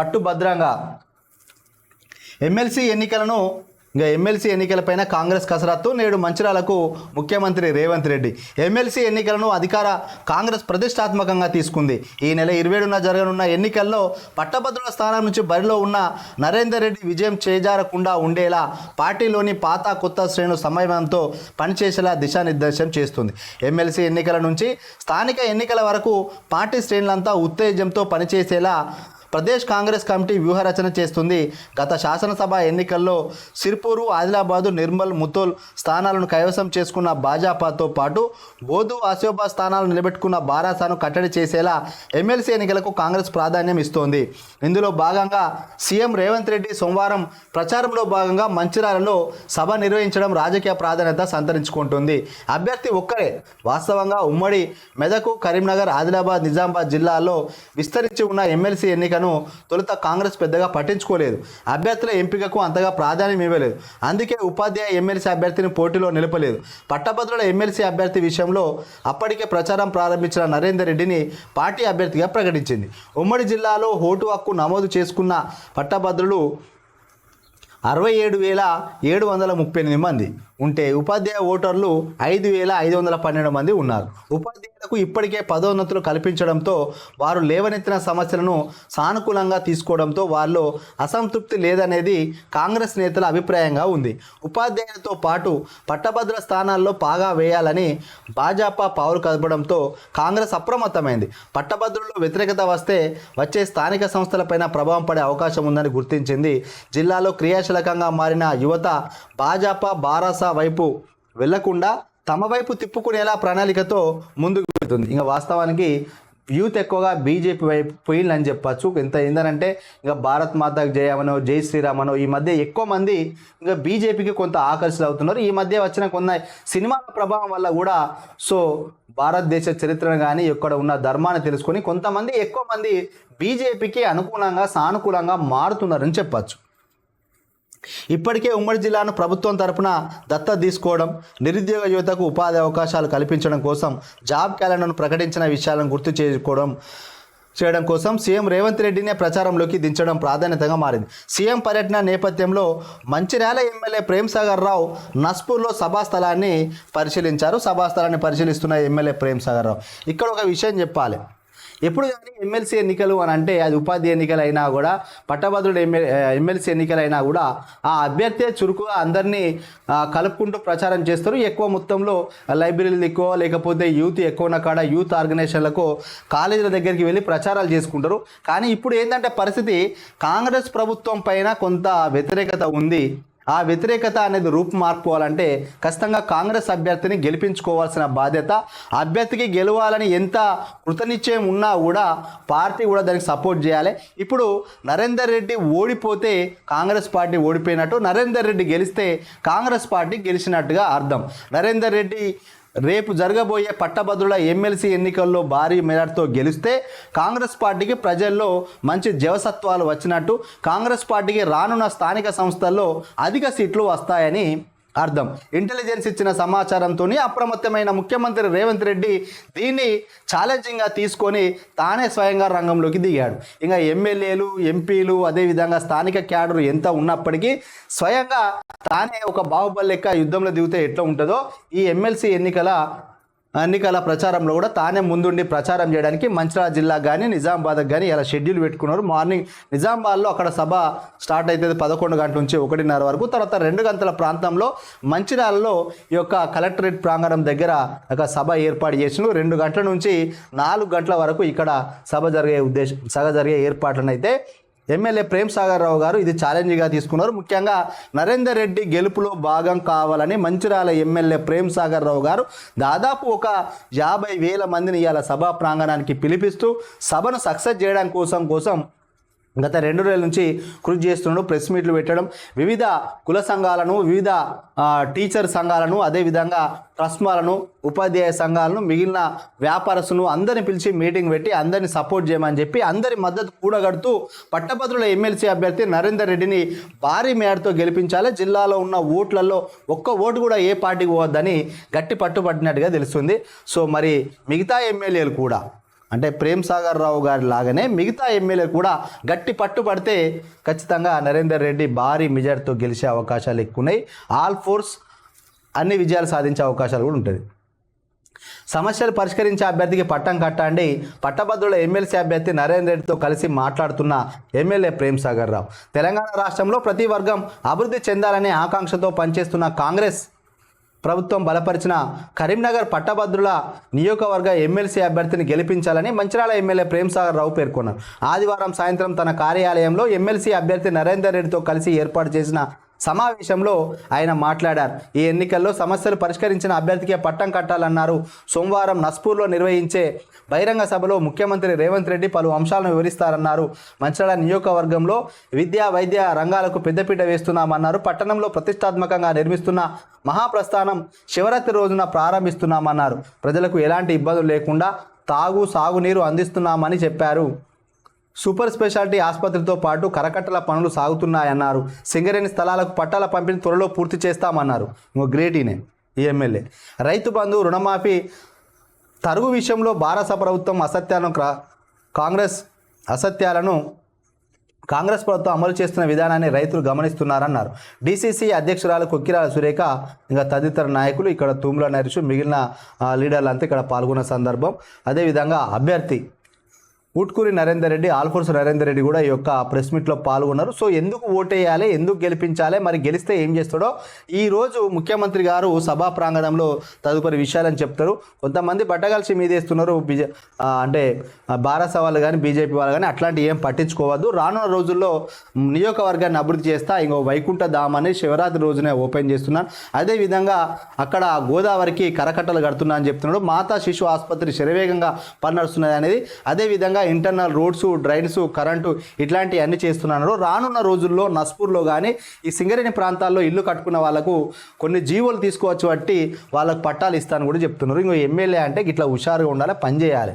పట్టుభద్రంగా. MLC ఎన్నికలను ఇంకా MLC ఎన్నికలపైన Congress కసరత్తు నేడు మంచిరాలకు ముఖ్యమంత్రి రేవంత్ రెడ్డి. ఎమ్మెల్సీ ఎన్నికలను అధికార కాంగ్రెస్ ప్రతిష్టాత్మకంగా తీసుకుంది. ఈ నెల ఇరవైడున జరగనున్న ఎన్నికల్లో పట్టభద్రుల స్థానం నుంచి బరిలో ఉన్న నరేందర్ రెడ్డి విజయం చేజారకుండా ఉండేలా పార్టీలోని పాత కొత్త శ్రేణు సమన్వయంతో పనిచేసేలా దిశానిర్దేశం చేస్తుంది. ఎమ్మెల్సీ ఎన్నికల నుంచి స్థానిక ఎన్నికల వరకు పార్టీ శ్రేణులంతా ఉత్తేజంతో పనిచేసేలా ప్రదేశ్ కాంగ్రెస్ కమిటీ వ్యూహరచన చేస్తుంది. గత శాసనసభ ఎన్నికల్లో సిర్పూరు ఆదిలాబాదు నిర్మల్ ముతోల్ స్థానాలను కైవసం చేసుకున్న భాజపాతో పాటు బోధు ఆసియోబా స్థానాలు నిలబెట్టుకున్న బారాసాను కట్టడి చేసేలా ఎమ్మెల్సీ ఎన్నికలకు కాంగ్రెస్ ప్రాధాన్యం ఇస్తోంది. ఇందులో భాగంగా సీఎం రేవంత్ రెడ్డి సోమవారం ప్రచారంలో భాగంగా మంచిర్యాలలో సభ నిర్వహించడం రాజకీయ ప్రాధాన్యత సంతరించుకుంటుంది. అభ్యర్థి ఒక్కరే. వాస్తవంగా ఉమ్మడి మెదకు కరీంనగర్ ఆదిలాబాద్ నిజామాబాద్ జిల్లాల్లో విస్తరించి ఉన్న ఎమ్మెల్సీ ఎన్నికను తొలుత కాంగ్రెస్ పెద్దగా పట్టించుకోలేదు. అభ్యర్థుల ఎంపికకు అంతగా ప్రాధాన్యం ఇవ్వలేదు. అందుకే ఉపాధ్యాయ ఎమ్మెల్సీ అభ్యర్థిని పోటీలో నిలపలేదు. పట్టభద్రుల ఎమ్మెల్సీ అభ్యర్థి విషయంలో అప్పటికే ప్రచారం ప్రారంభించిన నరేందర్ రెడ్డిని పార్టీ అభ్యర్థిగా ప్రకటించింది. ఉమ్మడి జిల్లాలో ఓటు హక్కు నమోదు చేసుకున్న పట్టభద్రులు అరవై ఏడు వేల ఏడు వందల ముప్పై ఎనిమిది మంది. ఉంటే ఉపాధ్యాయ ఓటర్లు ఐదు వేల ఐదు వందల పన్నెండు మంది ఉన్నారు. ఉపాధ్యాయులకు ఇప్పటికే పదోన్నతులు కల్పించడంతో వారు లేవనెత్తిన సమస్యలను సానుకూలంగా తీసుకోవడంతో వారిలో అసంతృప్తి లేదనేది కాంగ్రెస్ నేతల అభిప్రాయంగా ఉంది. ఉపాధ్యాయులతో పాటు పట్టభద్ర స్థానాల్లో పాగా వేయాలని భాజపా పావులు కదపడంతో కాంగ్రెస్ అప్రమత్తమైంది. పట్టభద్రుల్లో వ్యతిరేకత వస్తే వచ్చే స్థానిక సంస్థలపైన ప్రభావం పడే అవకాశం ఉందని గుర్తించింది. జిల్లాలో క్రియాశీలకంగా మారిన యువత భాజపా బారాసా వైపు వెళ్ళకుండా తమ వైపు తిప్పుకునేలా ప్రణాళికతో ముందుకు వెళ్తుంది. ఇంకా వాస్తవానికి యూత్ ఎక్కువగా బీజేపీ వైపు పోయిందని చెప్పచ్చు. ఎంత ఏందనంటే ఇంకా భారత్ మాతకు జయమనో జై శ్రీరామనో ఈ మధ్య ఎక్కువ మంది ఇంకా బీజేపీకి కొంత ఆకర్షితులు అవుతున్నారు. ఈ మధ్య వచ్చిన కొంత సినిమాల ప్రభావం వల్ల కూడా సో భారతదేశ చరిత్రను కానీ ఇక్కడ ఉన్న ధర్మాన్ని తెలుసుకొని కొంతమంది ఎక్కువ మంది బీజేపీకి అనుకూలంగా సానుకూలంగా మారుతున్నారని చెప్పచ్చు. ఇప్పటికే ఉమ్మడి జిల్లాను ప్రభుత్వం తరపున దత్త తీసుకోవడం నిరుద్యోగ యువతకు ఉపాధి అవకాశాలు కల్పించడం కోసం జాబ్ క్యాలెండర్ను ప్రకటించిన విషయాలను గుర్తు చేసుకోవడం చేయడం కోసం సీఎం రేవంత్ రెడ్డినే ప్రచారంలోకి దించడం ప్రాధాన్యతగా మారింది. సీఎం పర్యటన నేపథ్యంలో మంచిర్యాల ఎమ్మెల్యే ప్రేమ్ సాగర్ రావు నస్పూర్లో సభాస్థలాన్ని పరిశీలించారు. సభాస్థలాన్ని పరిశీలిస్తున్న ఎమ్మెల్యే ప్రేమ్ సాగర్ రావు. ఇక్కడ ఒక విషయం చెప్పాలి. ఎప్పుడు కానీ ఎమ్మెల్సీ ఎన్నికలు అని అంటే అది ఉపాధి ఎన్నికలైనా కూడా పట్టభద్రుడు ఎమ్మె ఎమ్మెల్సీ ఎన్నికలైనా కూడా ఆ అభ్యర్థి చురుకుగా అందరినీ కలుపుకుంటూ ప్రచారం చేస్తారు. ఎక్కువ మొత్తంలో లైబ్రరీలు ఎక్కువ లేకపోతే యూత్ ఎక్కువ ఉన్న కాడ యూత్ ఆర్గనైజేషన్లకు కాలేజీల దగ్గరికి వెళ్ళి ప్రచారాలు చేసుకుంటారు. కానీ ఇప్పుడు ఏంటంటే పరిస్థితి కాంగ్రెస్ ప్రభుత్వం పైన కొంత వ్యతిరేకత ఉంది. ఆ వ్యతిరేకత అనేది రూపు మార్పుకోవాలంటే ఖచ్చితంగా కాంగ్రెస్ అభ్యర్థిని గెలిపించుకోవాల్సిన బాధ్యత అభ్యర్థికి గెలవాలని ఎంత కృతనిశ్చయం ఉన్నా కూడా పార్టీ కూడా దానికి సపోర్ట్ చేయాలి. ఇప్పుడు నరేందర్ రెడ్డి ఓడిపోతే కాంగ్రెస్ పార్టీ ఓడిపోయినట్టు నరేందర్ రెడ్డి గెలిస్తే కాంగ్రెస్ పార్టీ గెలిచినట్టుగా అర్థం. నరేందర్ రెడ్డి రేపు జరగబోయే పట్టభద్రుల ఎమ్మెల్సీ ఎన్నికల్లో భారీ మెజార్టీతో గెలిస్తే కాంగ్రెస్ పార్టీకి ప్రజల్లో మంచి జవసత్వాలు వచ్చినట్టు కాంగ్రెస్ పార్టీకి రానున్న స్థానిక సంస్థల్లో అధిక సీట్లు వస్తాయని అర్థం. ఇంటెలిజెన్స్ ఇచ్చిన సమాచారంతో అప్రమత్తమైన ముఖ్యమంత్రి రేవంత్ రెడ్డి దీన్ని ఛాలెంజింగ్గా తీసుకొని తానే స్వయంగా రంగంలోకి దిగాడు. ఇంకా ఎమ్మెల్యేలు ఎంపీలు అదేవిధంగా స్థానిక క్యాడర్ ఎంత ఉన్నప్పటికీ స్వయంగా తానే ఒక బాహుబలి లెక్క యుద్ధంలో దిగితే ఎట్లా ఉంటుందో ఈ ఎమ్మెల్సీ ఎన్నికల ఎన్నికల ప్రచారంలో కూడా తానే ముందుండి ప్రచారం చేయడానికి మంచిర్యాల జిల్లా కానీ నిజామాబాద్కి కానీ ఇలా షెడ్యూల్ పెట్టుకున్నారు. మార్నింగ్ నిజామాబాద్లో అక్కడ సభ స్టార్ట్ అవుతుంది పదకొండు గంటల నుంచి ఒకటిన్నర వరకు. తర్వాత రెండు గంటల ప్రాంతంలో మంచిర్యాలలో ఈ యొక్క కలెక్టరేట్ ప్రాంగణం దగ్గర ఒక సభ ఏర్పాటు చేసిన రెండు గంటల నుంచి నాలుగు గంటల వరకు ఇక్కడ సభ జరిగే ఉద్దేశం సభ జరిగే ఏర్పాట్లను అయితే ఎమ్మెల్యే ప్రేమ్ సాగర్ రావు గారు ఇది ఛాలెంజ్గా తీసుకున్నారు. ముఖ్యంగా నరేందర్ రెడ్డి గెలుపులో భాగం కావాలని మంచిర్యాల ఎమ్మెల్యే ప్రేమ్ సాగర్ రావు గారు దాదాపు ఒక యాభై వేల మందిని ఇవాళ సభా ప్రాంగణానికి పిలిపిస్తూ సభను సక్సెస్ చేయడం కోసం కోసం గత రెండు రోజుల నుంచి కృషి చేస్తున్నాడు ప్రెస్ మీట్లు పెట్టడం వివిధ కుల సంఘాలను వివిధ టీచర్ సంఘాలను అదేవిధంగా ట్రస్మాలను ఉపాధ్యాయ సంఘాలను మిగిలిన వ్యాపారస్తులను అందరిని పిలిచి మీటింగ్ పెట్టి అందరిని సపోర్ట్ చేయమని చెప్పి అందరి మద్దతు కూడగడుతూ పట్టభద్రుల ఎమ్మెల్సీ అభ్యర్థి నరేందర్ రెడ్డిని భారీ మేడతో గెలిపించాలి. జిల్లాలో ఉన్న ఓట్లలో ఒక్క ఓటు కూడా ఏ పార్టీకి పోవద్దని గట్టి పట్టుపట్టినట్టుగా తెలుస్తుంది. సో మరి మిగతా ఎమ్మెల్యేలు కూడా అంటే ప్రేమ్ సాగర్ రావు గారి లాగానే మిగతా ఎమ్మెల్యే కూడా గట్టి పట్టుబడితే ఖచ్చితంగా నరేందర్ రెడ్డి భారీ మెజార్టీతో గెలిచే అవకాశాలు ఎక్కువ ఉన్నాయి ఆల్ ఫోర్స్ అన్ని విజయాలు సాధించే అవకాశాలు కూడా ఉంటుంది సమస్యలు పరిష్కరించే అభ్యర్థికి పట్టం కట్టండి. పట్టభద్రుల ఎమ్మెల్సీ అభ్యర్థి నరేందర్ రెడ్డితో కలిసి మాట్లాడుతున్న ఎమ్మెల్యే ప్రేమ్ సాగర్ రావు. తెలంగాణ రాష్ట్రంలో ప్రతి వర్గం అభివృద్ధి చెందాలనే ఆకాంక్షతో పనిచేస్తున్న కాంగ్రెస్ ప్రభుత్వం బలపరిచిన కరీంనగర్ పట్టభద్రుల నియోజకవర్గ ఎమ్మెల్సీ అభ్యర్థిని గెలిపించాలని మంచిరాల ఎమ్మెల్యే ప్రేమ్సాగర్ రావు పేర్కొన్నారు. ఆదివారం సాయంత్రం తన కార్యాలయంలో ఎమ్మెల్సీ అభ్యర్థి నరేందర్ రెడ్డితో కలిసి ఏర్పాటు చేసిన సమావేశంలో ఆయన మాట్లాడారు. ఈ ఎన్నికల్లో సమస్యలు పరిష్కరించిన అభ్యర్థికే పట్టం కట్టాలన్నారు. సోమవారం నస్పూర్లో నిర్వహించే బహిరంగ సభలో ముఖ్యమంత్రి రేవంత్ రెడ్డి పలు అంశాలను వివరిస్తారన్నారు. మంచిర్యాల నియోజకవర్గంలో విద్యా వైద్య రంగాలకు పెద్దపీట వేస్తున్నామన్నారు. పట్టణంలో ప్రతిష్టాత్మకంగా నిర్మిస్తున్న మహాప్రస్థానం శివరాత్రి రోజున ప్రారంభిస్తున్నామన్నారు. ప్రజలకు ఎలాంటి ఇబ్బందులు లేకుండా తాగు సాగునీరు అందిస్తున్నామని చెప్పారు. సూపర్ స్పెషాలిటీ ఆసుపత్రితో పాటు కరకట్టల పనులు సాగుతున్నాయన్నారు. సింగరేణి స్థలాలకు పట్టాల పంపిణీ త్వరలో పూర్తి చేస్తామన్నారు. ఇంకో గ్రేట్ ఈయనే ఈ ఎమ్మెల్యే. రైతు బంధు రుణమాఫీ తరుగు విషయంలో భారత ప్రభుత్వం అసత్యాలను క్రా- కాంగ్రెస్ అసత్యాలను కాంగ్రెస్ ప్రభుత్వం అమలు చేస్తున్న విధానాన్ని రైతులు గమనిస్తున్నారన్నారు. డీసీసీ అధ్యక్షురాలు కొక్కిరాల సురేఖ ఇంకా తదితర నాయకులు ఇక్కడ తూముల నరిచు మిగిలిన లీడర్లంతా ఇక్కడ పాల్గొన్న సందర్భం. అదేవిధంగా అభ్యర్థి ఉట్కూరి నరేందర్ రెడ్డి ఆల్ఫోర్స్ నరేందర్ రెడ్డి కూడా ఈ యొక్క ప్రెస్ మీట్లో పాల్గొన్నారు. సో ఎందుకు ఓటేయాలి? ఎందుకు గెలిపించాలి? మరి గెలిస్తే ఏం చేస్తాడో ఈ రోజు ముఖ్యమంత్రి గారు సభా ప్రాంగణంలో తదుపరి విషయాలని చెప్తారు. కొంతమంది బట్టగలిసి మీదేస్తున్నారు బీజే అంటే ఆ, భారత వాళ్ళు కానీ బీజేపీ వాళ్ళు కానీ అట్లాంటి ఏం పట్టించుకోవద్దు. రానున్న రోజుల్లో నియోజకవర్గాన్ని అభివృద్ధి చేస్తా ఇంకో వైకుంఠ ధామాన్ని శివరాత్రి రోజునే ఓపెన్ చేస్తున్నాను అదేవిధంగా అక్కడ గోదావరికి కరకట్టలు కడుతున్నా అని చెప్తున్నాడు. మాతా శిశు ఆసుపత్రి శరవేగంగా పని నడుస్తున్నది అనేది అదేవిధంగా ఇంటర్నల్ రోడ్స్ డ్రైన్స్ కరెంటు ఇట్లాంటివి అన్ని చేస్తున్నారు రానున్న రోజుల్లో నస్పూర్లో కానీ ఈ సింగరేణి ప్రాంతాల్లో ఇల్లు కట్టుకున్న వాళ్ళకు కొన్ని జీవోలు తీసుకోవచ్చు బట్టి వాళ్ళకు పట్టాలు ఇస్తాను కూడా చెప్తున్నారు. ఇంకో ఎమ్మెల్యే అంటే ఇట్లా హుషారుగా ఉండాలి పని చేయాలి.